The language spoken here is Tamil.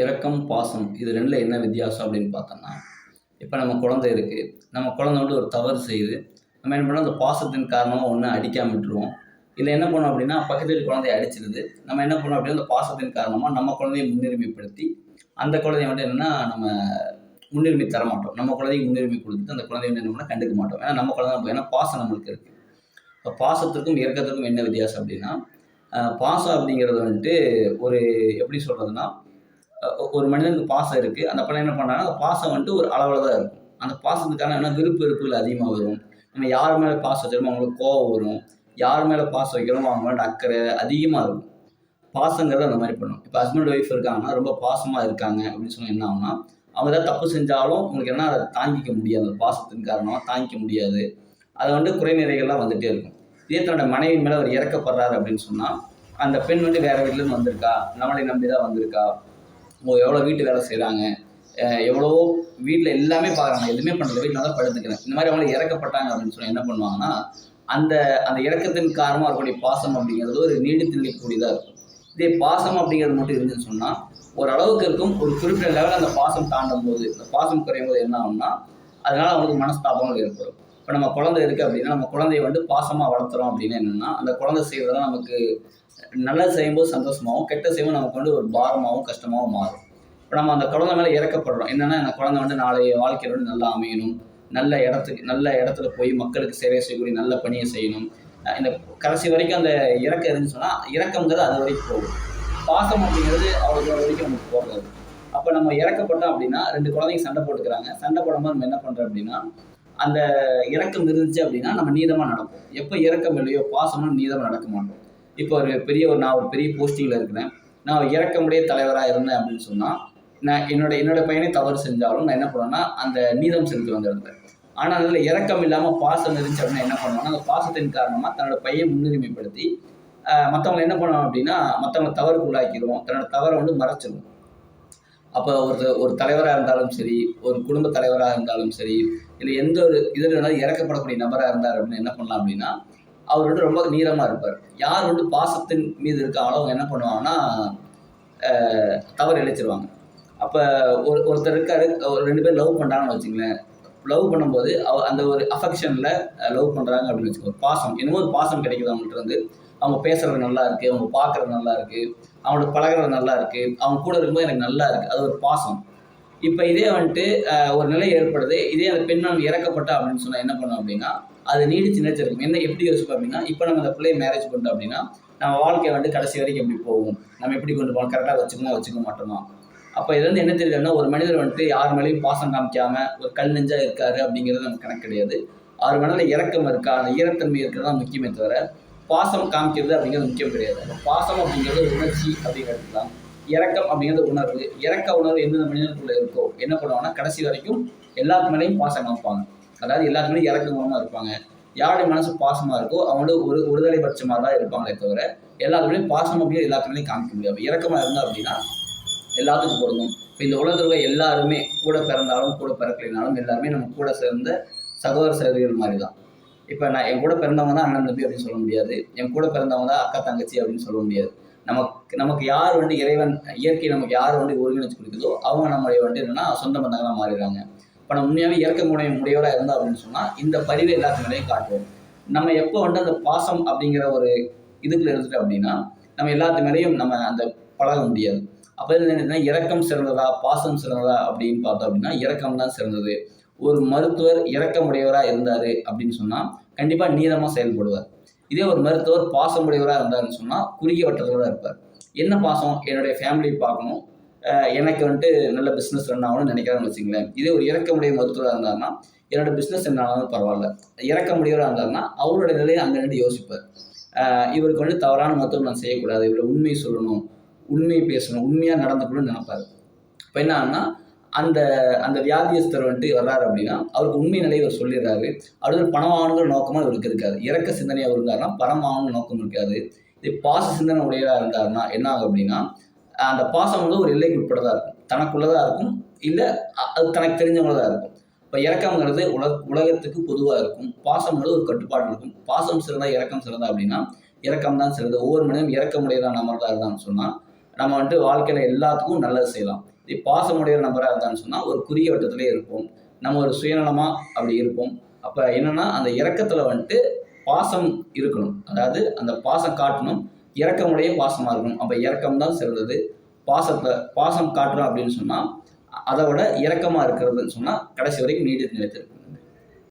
இரக்கம் பாசம் இது ரெண்டில் என்ன வித்தியாசம் அப்படின்னு பார்த்தோம்னா இப்போ நம்ம குழந்தை இருக்குது நம்ம குழந்தை வந்து ஒரு தவறு செய்யுது. நம்ம என்ன பண்ணோம்? அந்த பாசத்தின் காரணமாக ஒன்று அடிக்காம விட்டுருவோம். இல்லை என்ன பண்ணோம் அப்படின்னா பக்கத்து குழந்தைய அடிச்சிருது. நம்ம என்ன பண்ணோம் அப்படின்னா அந்த பாசத்தின் காரணமாக நம்ம குழந்தைய முன்னுரிமைப்படுத்தி அந்த குழந்தைய வந்து என்னென்னா நம்ம முன்னுரிமை தர மாட்டோம். நம்ம குழந்தைக்கு முன்னுரிமை கொடுத்துட்டு அந்த குழந்தைய என்ன பண்ணால் கண்டுக்க மாட்டோம். ஏன்னா நம்ம குழந்தை ஏன்னா பாசம் நம்மளுக்கு இருக்குது இப்போ பாசத்துக்கும் இறக்கத்துக்கும் என்ன வித்தியாசம் அப்படின்னா பாசம் அப்படிங்கிறது வந்துட்டு ஒரு எப்படி சொல்கிறதுனா ஒரு மனிதனுக்கு பாசம் இருக்குது அந்த பையன் என்ன பண்ணாங்கன்னா அந்த பாசம் வந்துட்டு ஒரு அளவில் தான் இருக்கும். அந்த பாசத்துக்கான என்ன விருப்பு வெறுப்புகள் அதிகமாக வரும். நம்ம யார் மேலே பாசம் வச்சிருமோ அவங்களுக்கு கோவம் வரும். யார் மேலே பாசம் வைக்கிறோமோ அவங்க மேலே அக்கறை அதிகமாக இருக்கும். பாசங்கிறது அந்த மாதிரி பண்ணும். இப்போ ஹஸ்பண்ட் ஒய்ஃப் இருக்காங்கன்னா ரொம்ப பாசமாக இருக்காங்க அப்படின்னு சொன்னால் என்ன ஆகும்னா அவங்க ஏதாவது தப்பு செஞ்சாலும் உங்களுக்கு என்ன அதை தாங்கிக்க முடியாது. அந்த பாசத்தின் காரணமாக தாங்கிக்க முடியாது. அதை வந்து குறைநிறைகள்லாம் வந்துகிட்டே இருக்கும். இதே தன்னோட மனைவி மேலே அவர் இறக்கப்படுறாரு அப்படின்னு சொன்னால் அந்த பெண் வந்து வேறு வீட்டிலேருந்து வந்திருக்கா? நம்மளை நம்பி தான் வந்திருக்கா? எவ்வளோ வீட்டு வேலை செய்கிறாங்க எவ்வளவோ வீட்டில் எல்லாமே பார்க்குறாங்க எதுவுமே பண்ணுறது வீட்டில் தான் படுத்துக்கிறேன். இந்த மாதிரி அவங்கள இறக்கப்பட்டாங்க அப்படின்னு சொல்லி என்ன பண்ணுவாங்கன்னா அந்த அந்த இறக்கத்தின் காரணமாக இருக்கக்கூடிய பாசம் அப்படிங்கிறது ஒரு நீடித்து நிற்கக்கூடியதாக இருக்கும். இதே பாசம் அப்படிங்கிறது மட்டும் இருந்துன்னு சொன்னால் ஓரளவுக்கு இருக்கும். ஒரு குறிப்பிட்ட லெவலில் அந்த பாசம் தாண்டும் போது அந்த பாசம் குறையும் போது என்ன ஆகும்னா அதனால் அவங்களுக்கு மனஸ்தாபங்கள் ஏற்படும். இப்போ நம்ம குழந்தை இருக்குது அப்படின்னா நம்ம குழந்தைய வந்து பாசமாக வளர்த்துறோம் அப்படின்னு என்னென்னா அந்த குழந்தை செய்வதெல்லாம் நமக்கு நல்லது செய்யும்போது சந்தோஷமாகவும் கெட்ட செய்யும்போது நமக்கு வந்து ஒரு பாரமாகவும் கஷ்டமாகவும் மாறும். இப்போ நம்ம அந்த குழந்தை மேலே இறக்கப்படுறோம். என்னென்னா அந்த குழந்தை வந்து நாளைய வாழ்க்கையில் வந்து நல்லா அமையணும். நல்ல இடத்துக்கு நல்ல இடத்துல போய் மக்களுக்கு சேவை செய்யக்கூடிய நல்ல பணியை செய்யணும். இந்த கடைசி வரைக்கும் அந்த இறக்கம் இருந்துச்சு சொன்னால் இறக்கம்ங்கிறது அது வரைக்கும் போகும். பாசம் அப்படிங்கிறது அவ்வளோ தூரம் வரைக்கும் நமக்கு போகாது. அப்போ நம்ம இறக்கப்பட்டோம் அப்படின்னா ரெண்டு குழந்தைங்க சண்டை போட்டுக்கிறாங்க. சண்டை போடும்போது நம்ம என்ன பண்ணுறோம் அப்படின்னா அந்த இறக்கம் இருந்துச்சு அப்படின்னா நம்ம நீதமாக நடப்போம். எப்போ இறக்கம் இல்லையோ பாசம்னு நீதமாக நடக்க மாட்டோம். இப்போ ஒரு பெரிய ஒரு நான் ஒரு பெரிய போஸ்டிங்கில் இருக்கிறேன். நான் ஒரு இறக்கமுடைய தலைவராக இருந்தேன் அப்படின்னு சொன்னால் நான் என்னோட என்னோட பையனை தவறு செஞ்சாலும் நான் என்ன பண்ணுவேன்னா அந்த நீதம் செலுத்தி அந்த இடத்துல ஆனால் அதில் இறக்கம் இல்லாமல் பாசம் இருந்துச்சு அப்படின்னா என்ன பண்ணுவாங்கன்னா அந்த பாசத்தின் காரணமாக தன்னோட பையன் முன்னுரிமைப்படுத்தி மற்றவங்களை என்ன பண்ணுவோம் அப்படின்னா மற்றவங்களை தவறுக்கு உள்ளாக்கிடுவோம் தன்னோட தவறை வந்து மறைச்சிடுவோம் அப்போ ஒரு ஒரு தலைவராக இருந்தாலும் சரி ஒரு குடும்ப தலைவராக இருந்தாலும் சரி இல்லை எந்த ஒரு இதில் இருந்தாலும் இறக்கப்படக்கூடிய நபராக இருந்தார் அப்படின்னு என்ன பண்ணலாம் அப்படின்னா அவர் வந்து ரொம்ப நீளமாக இருப்பார். யார் வந்து பாசத்தின் மீது இருக்க அவங்க என்ன பண்ணுவாங்கன்னா தவறு இழைச்சிருவாங்க. அப்போ ஒரு ஒருத்தர் இருக்காரு ஒரு ரெண்டு பேர் லவ் பண்ணுறாங்கன்னு வச்சுங்களேன். லவ் பண்ணும்போது அவ அந்த ஒரு அஃபெக்ஷனில் லவ் பண்ணுறாங்க அப்படின்னு வச்சுக்கோ ஒரு பாசம் என்னமோ ஒரு பாசம் கிடைக்குது அவங்கள்ட்ட வந்து அவங்க பேசுறது நல்லா இருக்கு அவங்க பார்க்கறது நல்லா இருக்கு அவங்களோட பழகுறது நல்லா இருக்கு அவங்க கூட இருக்கும்போது எனக்கு நல்லா இருக்கு. அது ஒரு பாசம். இப்போ இதே வந்துட்டு ஒரு நிலை ஏற்படுது. இதே அந்த பெண் நான் இறக்கப்பட்டா அப்படின்னு சொன்னால் என்ன பண்ணும் அப்படின்னா அது நீடிச்சு நினைச்சிருக்கும் என்ன எப்படி யோசிப்போம் அப்படின்னா இப்போ நம்ம அந்த பிள்ளையை மேரேஜ் பண்ணிட்டோம் அப்படின்னா நம்ம வாழ்க்கை வந்து கடைசி வரைக்கும் எப்படி போகும்? நம்ம எப்படி கொண்டு போகணும்? கரெக்டாக வச்சுக்கணும் வச்சுக்க மாட்டோமா? அப்போ இதுலேருந்து என்ன தெரியுதுன்னா ஒரு மனிதர் வந்துட்டு யார் மேலேயும் பாசம் காமிக்காம ஒரு கல் நெஞ்சா இருக்காரு அப்படிங்கிறது நமக்கு கணக்கு கிடையாது. அவர் மனதில் இறக்கம் இருக்கா? அந்த ஈரத்தன்மை இருக்கிறது தான் முக்கியமே தவிர பாசம் காமிக்கிறது அப்படிங்கிறது முக்கியம் கிடையாது. பாசம் அப்படிங்கிறது உணர்ச்சி அப்படிங்கிறது தான். இறக்கம் அப்படிங்கிறது உணர்வு. இறக்க உணர்வு எந்தெந்த மனிதனுக்குள்ளே இருக்கோ என்ன பண்ணுவாங்கன்னா கடைசி வரைக்கும் எல்லாத்து மேலேயும் பாசம் காமிப்பாங்க. அதாவது எல்லாத்து மேலேயும் இறக்க குணமாக இருப்பாங்க. யாருடைய மனசு பாசமாக இருக்கோ அவங்களோட ஒரு ஒருதலை பட்சமாக தான் இருப்பாங்களே தவிர எல்லாத்துலேயும் பாசம் அப்படிங்கிறது எல்லாத்துலேயும் காமிக்க முடியாது. இறக்கமாக இருந்தால் அப்படின்னா எல்லாத்துக்கும் பொருந்தும். இப்போ இந்த உலகத்தில் எல்லாருமே கூட பிறந்தாலும் கூட பிறக்கலைனாலும் எல்லாருமே நம்ம கூட சேர்ந்த சகோதர சகோதரிகள் மாதிரி தான் இப்போ நான் என் கூட பிறந்தவங்க தான் அண்ணன் தம்பி அப்படின்னு சொல்ல முடியாது. என் கூட பிறந்தவங்க தான் அக்கா தங்கச்சி அப்படின்னு சொல்ல முடியாது. நமக்கு நமக்கு யார் வந்து இறைவன் இயற்கை நமக்கு யார் வந்து ஒருங்கிணைச்சு கொடுக்குதோ அவங்க நம்மளுடைய வந்து என்னன்னா சொந்த பந்தங்களாக மாறிடுறாங்க. இப்போ நம்ம உண்மையாகவே இறக்க முடிய முடியவராக இருந்தோம் அப்படின்னு சொன்னால் இந்த பதிவை எல்லாத்து காட்டுவோம். நம்ம எப்போ வந்து அந்த பாசம் அப்படிங்கிற ஒரு இதுக்குள்ள இருந்துட்டு அப்படின்னா நம்ம எல்லாத்து மேலேயும் நம்ம அந்த பழக முடியாது. அப்போ இது என்னன்னா சிறந்ததா பாசம் சிறந்ததா அப்படின்னு பார்த்தோம் அப்படின்னா இறக்கம் தான் சிறந்தது. ஒரு மருத்துவர் இறக்கமுடையவராக இருந்தார் அப்படின்னு சொன்னால் கண்டிப்பாக நீளமாக செயல்படுவார். இதே ஒரு மருத்துவர் பாசமுடையவராக இருந்தாருன்னு சொன்னால் குறுகிய வட்டத்தோட இருப்பார். என்ன பாசம்? என்னுடைய ஃபேமிலியை பார்க்கணும். எனக்கு வந்துட்டு நல்ல பிஸ்னஸ் ரன் ஆகணும்னு நினைக்கிறான்னு வச்சுங்களேன் இதே ஒரு இறக்கமுடைய மருத்துவராக இருந்தாருன்னா என்னோட பிஸ்னஸ் என்ன ஆனாலும் பரவாயில்ல. இறக்கமுடையவராக இருந்தாருன்னா அவரோட நிலையை அங்கே நின்று யோசிப்பார். இவருக்கு வந்து தவறான மருத்துவம் நான் செய்யக்கூடாது. இவரை உண்மையை சொல்லணும் உண்மையை பேசணும் உண்மையாக நடந்துக்கணும்னு நினைப்பார். இப்போ என்ன ஆகுனா அந்த அந்த வியாதியஸ்தர் வந்துட்டு வர்றாரு அப்படின்னா அவருக்கு உண்மை நிலையை இவர் சொல்லிடுறாரு. அடுத்து பணம் நோக்கமாக இவருக்கு இருக்காது. இறக்க சிந்தனையாக இருந்தாருன்னா பணம் வாங்கணும் நோக்கம் இருக்காது. இது பாச சிந்தனை உடையதாக இருந்தாருன்னா என்ன ஆகும் அப்படின்னா அந்த பாசம் வந்து ஒரு எல்லைக்கு உட்பட்டதாக இருக்கும். தனக்குள்ளதாக இருக்கும். இல்லை அது தனக்கு தெரிஞ்சவங்களதாக இருக்கும். இப்போ இறக்கம்ங்கிறது உலக உலகத்துக்கு பொதுவாக இருக்கும். பாசம்ங்கிறது ஒரு கட்டுப்பாடு இருக்கும். பாசம் சிறந்தா இறக்கம் சிறந்தா அப்படின்னா இறக்கம் தான் சிறந்தது. ஒவ்வொரு மனிதனும் இறக்கமுடையதான் நம்ம தான் இருந்தான்னு சொன்னால் நம்ம வந்துட்டு வாழ்க்கையில் எல்லாத்துக்கும் நல்லது செய்யலாம். பாசமுடைய நபராக இருந்தான்னு சொன்னால் ஒரு குறுகிய வட்டத்திலே இருப்போம். நம்ம ஒரு சுயநலமாக அப்படி இருப்போம். அப்போ என்னென்னா அந்த இறக்கத்தில் வந்துட்டு பாசம் இருக்கணும். அதாவது அந்த பாசம் காட்டணும். இறக்கமுடைய பாசமாக இருக்கணும். அப்போ இறக்கம் தான் சிறந்தது. பாசத்தை பாசம் காட்டுறோம் அப்படின்னு சொன்னால் அதை விட இறக்கமாக இருக்கிறதுன்னு சொன்னால் கடைசி வரைக்கும் நீடித்து நிலைத்திருக்கும்.